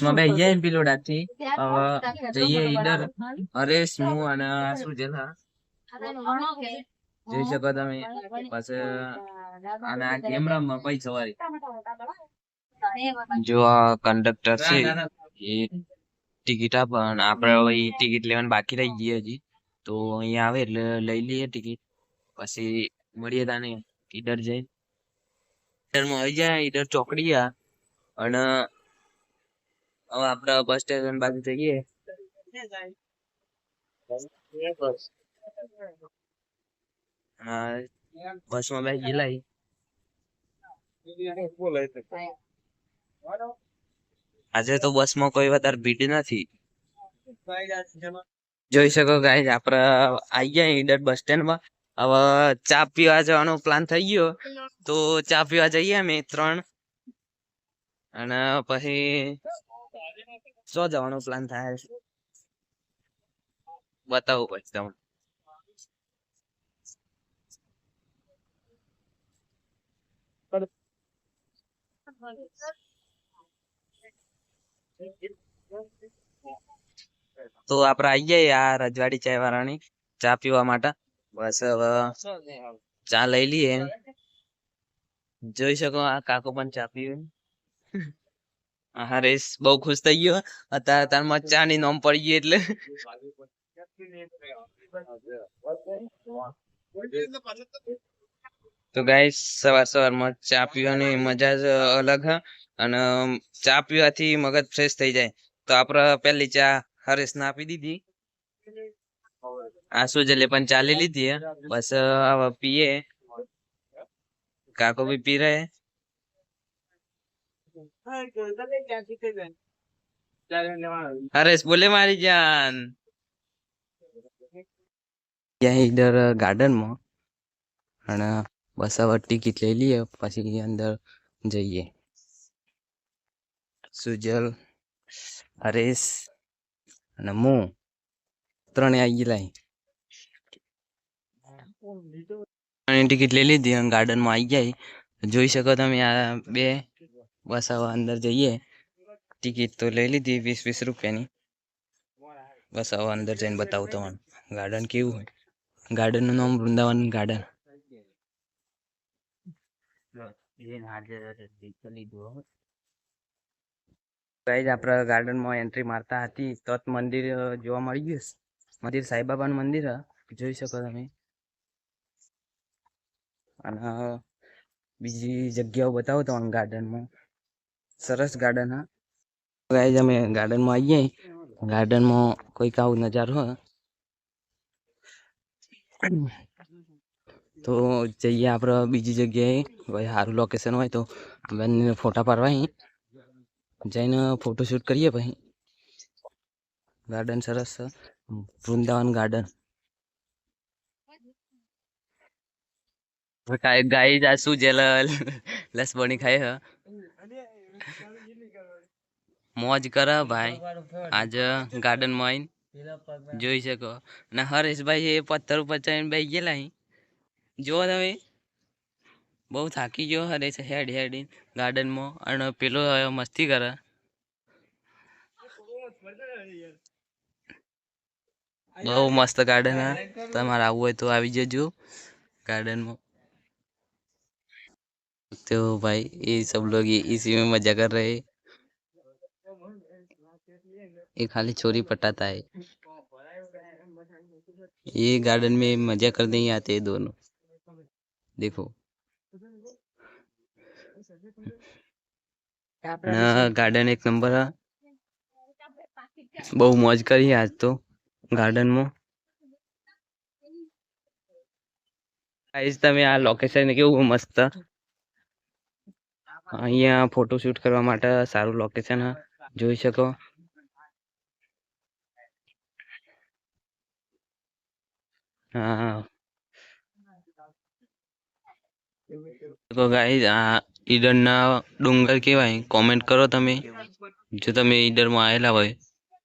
બસમાં બે ને પિલોડા થી જઈએ ઈડર હરેશ હું અને શું ને, જોઈ શકો તમે. પછી અને આ કેમેરામાં પૈ સવારી. જો આ કંડક્ટર છે એ ટિકિટ આપણ આપણે હવે એ ટિકિટ લેવાની બાકી રહી ગઈ હજી. તો અહીંયા આવે એટલે લઈ લઈએ ટિકિટ પછી મળીએ તાને ઈડર જઈ ઈડરમાં આવી જાય ઈડર ચોકડી આ. અને હવે આપણે બસ સ્ટેશન બાજુ જઈએ. બસમાં બે ગયેલા આજે તો બસમાં કોઈ વધારે ભીડ નથી. જોઈ શકો ગાઈસ આપણે આવી ગયા ઈડર બસ સ્ટેન્ડમાં. હવે ચા પીવા જવાનો પ્લાન થઈ ગયો. તો ચા પીવા જઈએ અમે ત્રણ. અને પછી શું જવાનો પ્લાન થાય છે? બતાવું પછી તમને. તો આપણે આઈ ગયા આ રજવાડી ચાય વાળાની ચા પીવા માટે. બસ હવે ચા લઈ લઈએ. જોઈ શકો આ કાકો પણ ચા પીવે. હરેશ બહુ ખુશ થઈ ગયો. અત્યારે તારમાં ચા ની નોમ પડી ગઈ એટલે. તો ગાઈસ સવાર સવારમાં ચા પીવાની મજા જ અલગ હ. અને ચા પીવાથી મગજ ફ્રેશ થઈ જાય. તો આપણે પહેલી ચા હરેશ ને આપી દીધી. આ સુજલે પણ ચાલી લીધી બસ હવે પીએ. કાકો બી પી રહે. હરેશ બોલે મારી જાન. ત્યાં ઇધર ગાર્ડનમાં અને બસ ટિકિટ લઈ લઈએ પછી અંદર જઈએ. સુજલ હરેશ અને હું ત્રણે આવી ગયેલા ત્રણે ટિકિટ લઈ લીધી અને ગાર્ડનમાં આવી ગયા. જોઈ શકો તમે આ બે બસ અંદર જઈએ ટિકિટ તો લઈ લીધી વીસ વીસ રૂપિયાની બસ અંદર જઈને બતાવું તમને ગાર્ડન કેવું હોય ગાર્ડનનું નામ વૃંદાવન ગાર્ડન ગાઈઝ આપણે ગાર્ડનમાં એન્ટ્રી મારતા હતી તો મંદિર જોવા મળી ગયું મંદિર સાઈબાબાનું મંદિર જોઈ શકો તમે અને બીજી જગ્યાઓ બતાવો તમને ગાર્ડનમાં સરસ ગાર્ડન હા. ગાઈઝ અમે ગાર્ડનમાં આવીએ. ગાર્ડનમાં કોઈક આવો નજારો, હ. તો જઈએ આપણે બીજી જગ્યાએ. ભાઈ સારું લોકેશન હોય તો બંને ફોટા પાડવા જઈને ફોટોશૂટ કરીએ પછી. ગાર્ડન સરસ વૃંદાવન ગાર્ડન ગાઈ જા શું જેલ, લસ બની ખાય, હ. મોજ કરે ભાઈ. આજ ગાર્ડનમાં આવીને જોઈ શકો. અને હરેશભાઈ એ પથ્થર ઉપર ચડીને બેસી ગયેલા અહીં તમે. બહુ થાકી ગયો હરેશ હેડ હેડી ગાર્ડનમાં અને પેલો મસ્તી કરે. બહુ મસ્ત ગાર્ડન તમારે આવવું હોય તો આવી જજો ગાર્ડનમાં में तो भाई ये सब लोग ये इसी में मजा कर रहे हैं ये खाली छोरी पटाता है ये गार्डन में मजा करने ही आते हैं दोनों देखो गार्डन एक नंबर है બહુ મોજ કરી આજ તો ગાર્ડનમાં ગાઈસ તમે આ લોકેશન કેવું મસ્ત અહીંયા ફોટોશૂટ કરવા માટે સારું લોકેશન જોઈ શકો. તો ગાઈઝ આ ઈડરના ડુંગર કેવાય? કોમેન્ટ કરો તમે. જો તમે ઈડરમાં આવેલા હોય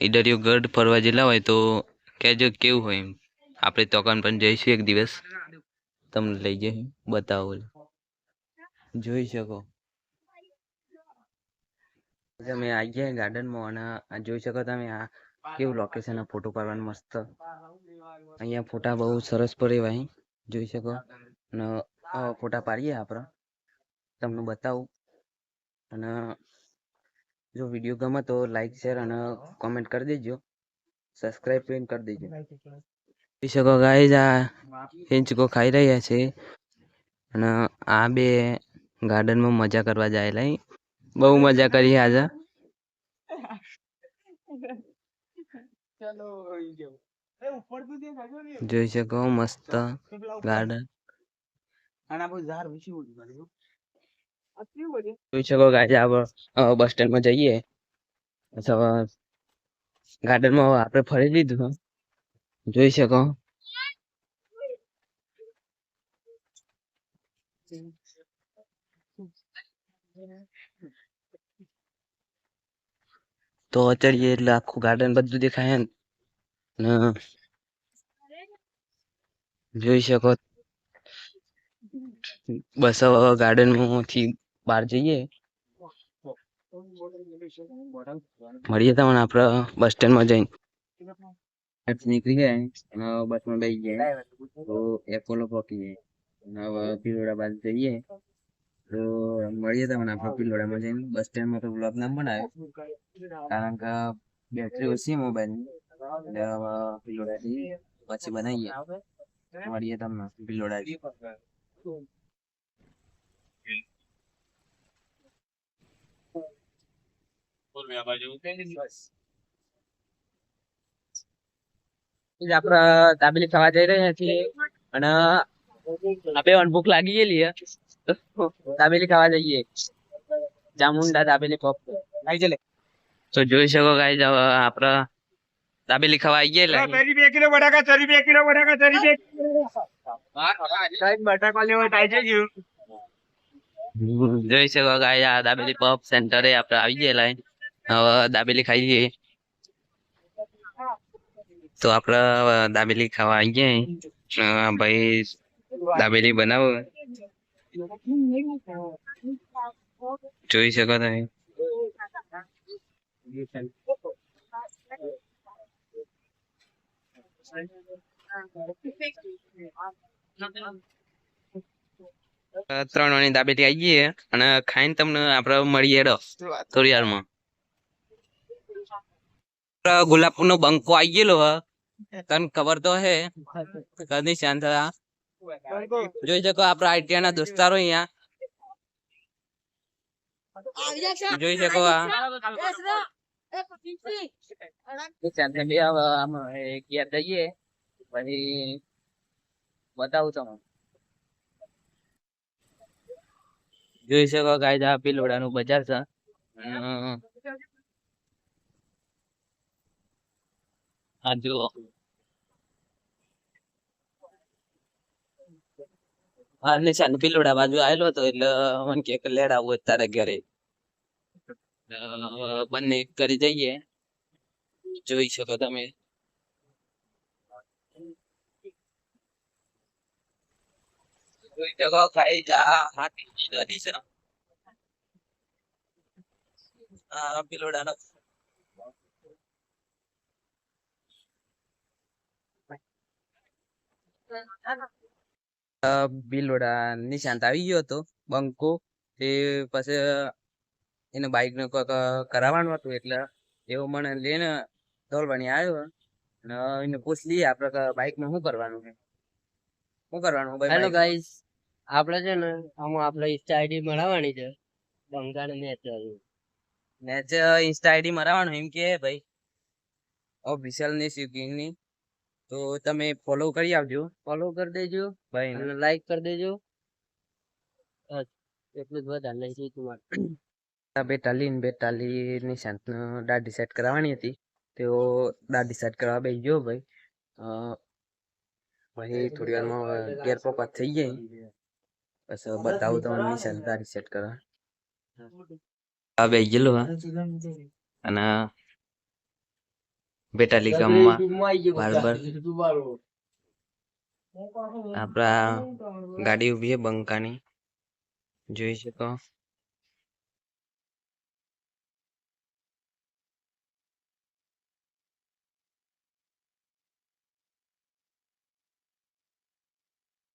ઈડરિયો ગઢ ફરવા જેલા હોય તો કહેજો કેવું હોય આપણે તોકાન પણ જઈશું એક દિવસ. તમને લઈ જઈ બતાવો. જોઈ શકો. તમે આવી ગયા ગાર્ડનમાં અને જોઈ શકો તમે આ કેવું લોકેશન ફોટો પાડવાનું મસ્ત. અહીંયા ફોટા બહુ સરસ પડે ભાઈ, જોઈ શકો. અને ફોટા પાડીએ આપણે. તમને બતાવું. અને જો વીડિયો ગમે તો લાઈક શેર અને કોમેન્ટ કરી દેજો. સબસ્ક્રાઇબ પણ કરી દેજો. જોઈ શકો ગાઈઝ આ હિંચકો ખાઈ રહ્યા છે. અને આ બે ગાર્ડનમાં મજા કરવા જાયેલા બહુ મજા કરી આજે. જોઈ શકો મસ્ત ગાર્ડન. જોઈ શકો ગાય આ બસ સ્ટેન્ડમાં જઈએ ગાર્ડનમાં આપણે ફરી લીધું જોઈ શકો તો ચડીએ એટલે આખું ગાર્ડન બધું દેખાય ને જોઈ શકો બસ ગાર્ડનમાંથી બહાર જઈએ મળીએ તમને આપડે બસ સ્ટેન્ડમાં જઈને નીકળી ગયા અને બસમાં બેસી ગયા તો એપોલો પહોંચી જાય હવે બાજુ જઈએ તો મળીએ તમને આપણે પિલોડામાં જઈને. બસ સ્ટેન્ડમાં તો બ્લોગ ના બનાવ્યો કારણ કે બેટરી ઓછી મોબાઈલની. એટલે હવે ભિલોડા જઈએ પછી બનાવીએ. મળીએ તમને પિલોડાથી આપડે તાબેલી ખાવા જઈ રહ્યા છીએ. અને આપે ભૂખ લાગી ગયેલી હે. દાબેલી ખાવા જઈએ ચામુંડા દાબેલી પપ આવી ચલે તો જોઈ શકો ગાઈઝ હવે આપડે દાબેલી ખાવા આવી ગયેલા તરી બે કિલો બટાકા તરી બે કિલો બટાકા તરી બે સાહેબ બટાકા લેવા ટાઈ છે જીવ જોઈ શકો ગાઈઝ આ દાબેલી પપ સેન્ટરે આપડે આવી ગયેલા હવે દાબેલી ખાઈ લઈએ તો આપડે હવે દાબેલી ખાવા આવી ગયા અ, ભાઈ દાબેલી બનાવો જોઈ શકો તમે. ત્રણ વાણી દાબેલી આવી ગઈ અને ખાઈને તમને આપડે મળીએ થોડી વારમાં ગુલાબ નો બંકો આવી ગયેલો તને ખબર તો હે. કદી શાંત જોઈ શકો આપડા આઈટીઆઈ ના દોસ્તારો અહીંયા. જોઈ શકો આ પછી બતાવું તમને. જોઈ શકો કાયદા આ પિલોડાનું બજાર છે. આ જુઓ. હા ને પિલોડા બાજુ આવેલો હતો એટલે મને કે લેડ હોય તારે ઘરે. બંને કરી જઈએ. જોઈ શકો તમે. જોઈ શકો ખાઈ જા હાથી છે બિલોડા નિશાંત આવી ગયો હતો બંકો. તે પછી એને બાઈકનું કોક કરાવવાનું હતું એટલે એવો મને લઈને દોડવાની આવ્યો અને એને પૂછ લઈએ આપણે બાઈકમાં શું કરવાનું છે? શું કરવાનું હેલો ગાઈસ આપણે છે ને આમાં આપણે ઇન્સ્ટા આઈડી મળવાની છે Bengal nature match Insta ID મરાવાનું એમ કે ભાઈ ઓફિશિયલની સ્વિગી ની તો તમે ફોલો કરી આવજો. ફોલો કરી દેજો. ભાઈ લાઈક કરી દેજો. એટલું જ વધારે નહીં છે તમારે બેટાલી ને બેતાલી ની શાંત દાઢી સેટ કરાવવાની હતી. તેઓ દાઢી સેટ કરવા બેસી ગયો ભાઈ. પછી થોડી વારમાં ગેર પપાત થઈ જાય પછી બતાવું તમને નિશાંત દાઢી સેટ કરવા. આ બે ગયેલો અને બેતાલી માં બારબર. આપડા ગાડી ઊભી છે બંકાની. જોઈ શકો.